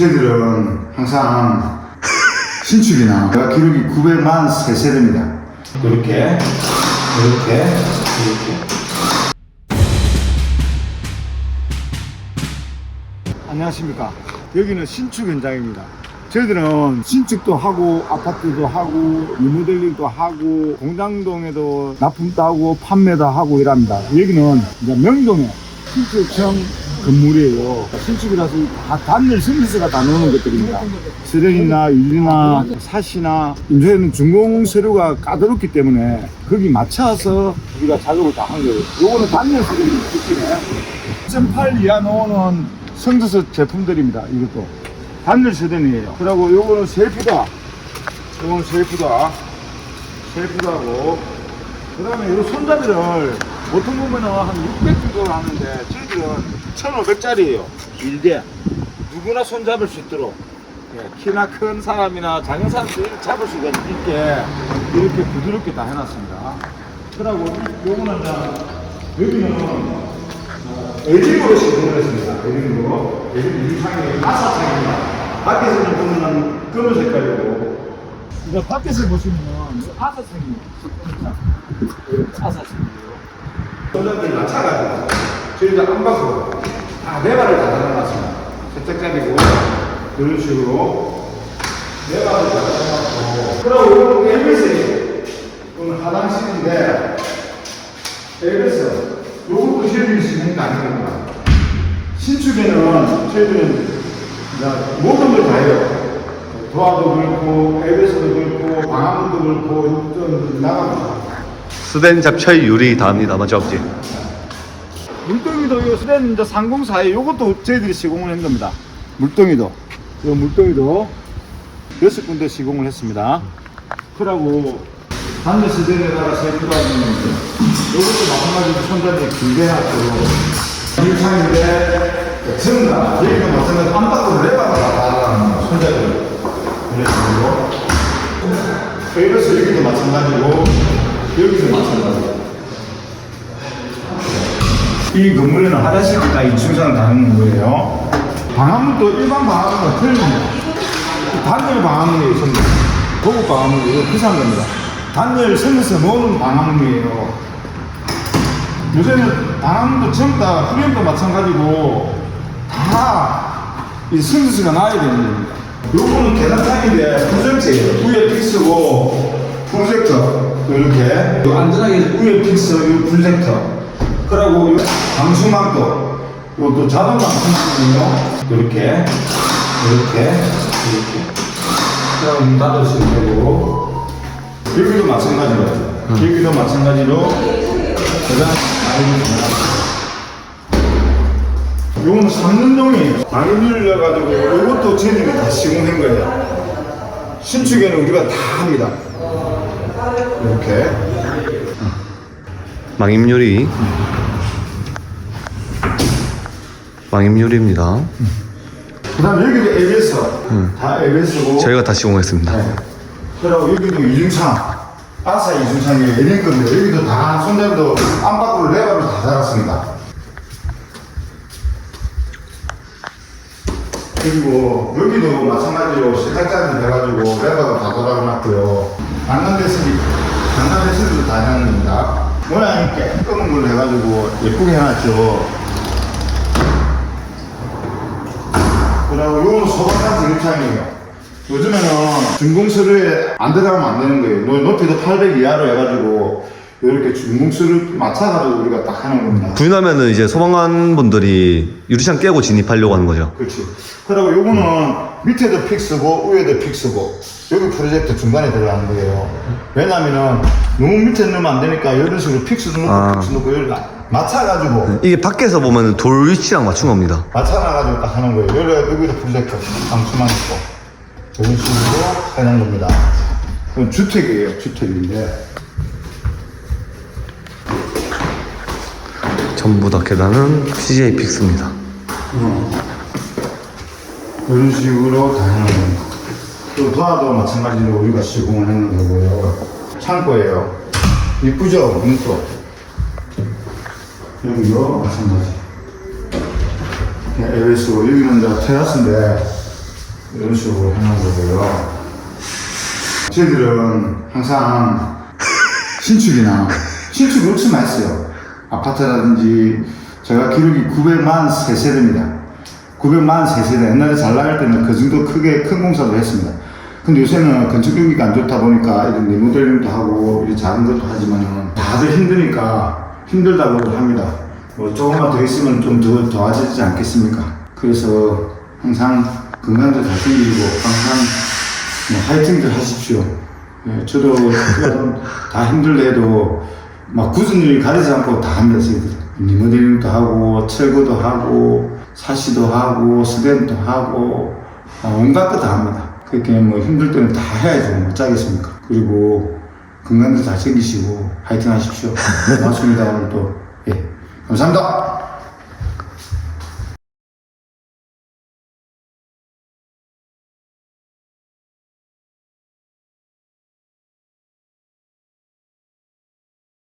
저희들은 항상 신축이나 내가 기록이 900만 세세대입니다. 이렇게, 이렇게, 이렇게. 안녕하십니까. 여기는 신축 현장입니다. 저희들은 신축도 하고 아파트도 하고 리모델링도 하고 공장동에도 납품도 하고 판매도 하고 이랍니다. 여기는 이제 명동에 신축형 건물이에요. 신축이라서 다 단일 서비스가 다 나오는 것들입니다. 스레이나 유리나 사시나 인조에는 준공 서류가 까다롭기 때문에 거기 맞춰서 우리가 작업을 다 한 거예요. 요거는 단일 서류는 특징이에요. 1.8 이하 나오는 성주서 제품들입니다. 이것도 단일 세대이에요. 그리고 요거는 셀프다. 요거는 셀프다. 셀프다고. 그 다음에 요 손잡이를 보통 보면은 한 600 정도 하는데 저희들은 1500짜리예요. 길게. 누구나 손잡을 수 있도록. 예, 키나 큰 사람이나 작은 사람들이 잡을 수가 있게 이렇게 부드럽게 다 해놨습니다. 그리고 요거는 여기는 에딩으로 시공을 했습니다. 에딩으로. 에딩 유창이 아사창입니다. 밖에서는 보면 검은 색깔이고. 이제 밖에서 보시면 아사창이 아사창이에요. 소장들이 맞춰가지고 저희가 안 받고 다 네발을 다 달아놨습니다. 세탁자리고 그런 식으로 네발을 다 달아놨고 그리고 이거는 엘베스예요. 이거는 화장실인데 엘베스 요것도 저희들이 쓰는 게 아닙니다. 신축에는 저희들은 모든 걸 다 해요. 도화도 그렇고, 엘베스도 그렇고, 방화문도 그렇고, 좀 나갑니다. 스덴 잡철 유리 다합니다. 맞죠, 아버지? 물동이도 요 이제 304에 요것도 저희들이 시공을 한 겁니다. 물동이도. 요 물동이도 여섯 군데 시공을 했습니다. 그러고 반대 스덴에다가 세트가 있는 요것도 마찬가지로 손잡이 길게 해놨고 일창인데 전다 여기도 마찬가지로 안팎으로 레바가 다 달아나는 손잡이를 이런 그래서 여기도 마찬가지고 여기도 마찬가지고 이 건물에는 다 2층상 다는 거예요. 방화문도 일반 방화문과 틀립니다. 단열 방화문이에요, 전부. 고급 방화문이에요. 비싼 겁니다. 단열 선에서 모으는 방화문이에요. 요새는 방화문도 전부 다 후렴도 마찬가지고 다이 선수가 나야 되는 겁니다. 요거는 계단상인데 풀색제예요. 위에 픽스고 풀색터 이렇게 요 안전하게 위에 픽스 요 풀색터 그리고 요 방수망도 요또 자동 방수망이요 이렇게 이렇게 이렇게 그럼 문 닫으시면 되고 여기도 마찬가지로 여기도 마찬가지로 그다음 요거는 3년동이에요. 방이 눌려가지고 요것도 저희들이 다 시공한 거예요. 신축에는 우리가 다 합니다. 이렇게. 망임 유리. 망임 유리입니다. 그 다음에 여기도 ABS. 다 ABS고. 저희가 다 시공했습니다. 네. 그리고 여기도 이중창. 아사 이중창이에요. 이런 겁니다. 여기도 다 손잡이도 안팎으로 레버를 다 달았습니다. 그리고 여기도 마찬가지로 세탁자를 해가지고 레버가 다 돌아가놨고요. 안간대스기, 안간대스기도 다 해놓은 겁니다. 모양이 깨끗한 걸로 해가지고 예쁘게 해놨죠. 그리고 요거는 소방관지 일창이에요. 요즘에는 준공서류에 안 들어가면 안 되는 거예요. 노- 높이도 800 이하로 해가지고 이렇게 준공서류 맞춰가지고 우리가 딱 하는 겁니다. 구인하면은 이제 소방관 분들이 유리창 깨고 진입하려고 하는 거죠. 그렇지. 그리고 요거는 밑에도 픽스고 위에도 픽스고 여기 프로젝트 중간에 들어가는 거예요. 왜냐면은 너무 밑에 넣으면 안 되니까 이런 식으로 픽스도 넣고 아. 픽스 넣고 여기 맞춰가지고 이게 밖에서 보면 돌 위치랑 맞춘 겁니다. 맞춰놔가지고 딱 하는 거예요. 여기 여기도 프로젝트 방수만 있고 이런 식으로 해놓은 겁니다. 그건 주택이에요. 주택인데 전부 다 계단은 CJ 픽스입니다. 이런 식으로 다 해놓은 겁니다. 또 도화도 마찬가지로 우리가 시공을 했는 거고요. 창고예요. 이쁘죠? 문도. 여기도 마찬가지. LS고 여기는 이제 테라스인데 이런 식으로 해놓은 거고요. 저희들은 항상 신축이나 신축이 엄청 많았어요. 아파트라든지 제가 기록이 900만 세세대입니다. 900만 세세대. 옛날에 잘 나갈 때는 그 정도 크게 큰 공사도 했습니다. 근데 요새는 건축 경기가 안 좋다 보니까 이런 리모델링도 하고 이런 작은 것도 하지만은 다들 힘드니까 힘들다고도 합니다. 뭐 조금만 더 있으면 좀 더 좋아지지 않겠습니까? 그래서 항상 건강도 잘 챙기고 항상 뭐 화이팅들 하십시오. 예, 저도 다 힘들래도 막 굳은 일 가리지 않고 다 합니다, 저희들. 리모델링도 하고, 철거도 하고, 사시도 하고, 스댄도 하고, 아, 온갖 거 다 합니다. 그렇게 뭐 힘들 때는 다 해야죠. 못 자겠습니까? 그리고 건강도 잘 챙기시고, 화이팅 하십시오. 고맙습니다, 오늘 또. 예. 감사합니다.